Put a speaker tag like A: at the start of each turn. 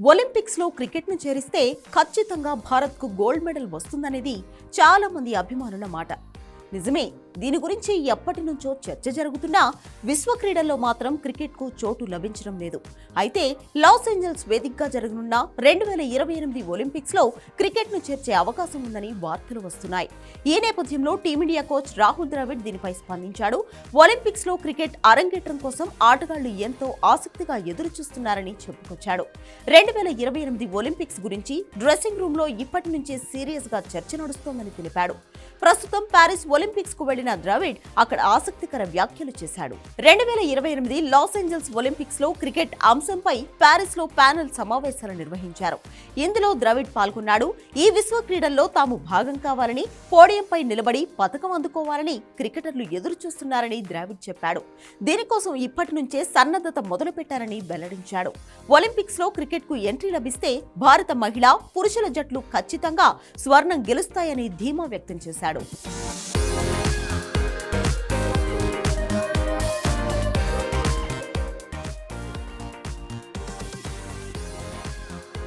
A: ఒలింపిక్స్లో క్రికెట్ను చేరిస్తే ఖచ్చితంగా భారత్కు గోల్డ్ మెడల్ వస్తుందనేది చాలామంది అభిమానుల మాట. నిజమే దీని గురించి ఎప్పటి నుంచో చర్చ జరుగుతున్నా విశ్వ క్రీడల్లో మాత్రం క్రికెట్కు చోటు లభించడం లేదు. అయితే లాస్ ఏంజల్స్ వేదికగా జరగనున్న రెండు వేల ఇరవై ఎనిమిది ఒలింపిక్స్లో క్రికెట్ను చేర్చే అవకాశం ఉందని వార్తలు వస్తున్నాయి. ఈ నేపథ్యంలో టీమిండియా కోచ్ రాహుల్ ద్రావిడ్ దీనిపై స్పందించాడు. ఒలింపిక్స్లో క్రికెట్ అరంగేట్రం కోసం ఆటగాళ్ళు ఎంతో ఆసక్తిగా ఎదురు చూస్తున్నారని చెప్పుకొచ్చాడు. రెండు వేల ఇరవై ఎనిమిది ఒలింపిక్స్ గురించి డ్రెస్సింగ్ రూమ్లో ఇప్పటి నుంచే సీరియస్గా చర్చ నడుస్తోందని తెలిపాడు. ప్రస్తుతం ప్యారిస్ ఒలింపిక్స్కు వెళ్ళిన ద్రవిడ్ అక్కడ ఆసక్తికర వ్యాఖ్యలు చేశాడు. రెండు వేల ఇరవై ఎనిమిది లాస్ ఏంజల్స్ ఒలింపిక్స్లో క్రికెట్ అంశంపై ప్యారిస్లో ప్యానెల్ సమావేశాలు నిర్వహించారు. ఇందులో ద్రవిడ్ పాల్గొన్నాడు. ఈ విశ్వ క్రీడల్లో తాము భాగం కావాలని పోడియంపై నిలబడి పథకం అందుకోవాలని క్రికెటర్లు ఎదురు చూస్తున్నారని ద్రావిడ్ చెప్పాడు. దీనికోసం ఇప్పటి నుంచే సన్నద్ధత మొదలుపెట్టారని వెల్లడించాడు. ఒలింపిక్స్లో క్రికెట్కు ఎంట్రీ లభిస్తే భారత మహిళా పురుషుల జట్లు ఖచ్చితంగా స్వర్ణం గెలుస్తాయని ధీమా వ్యక్తం చేశారు. tarô.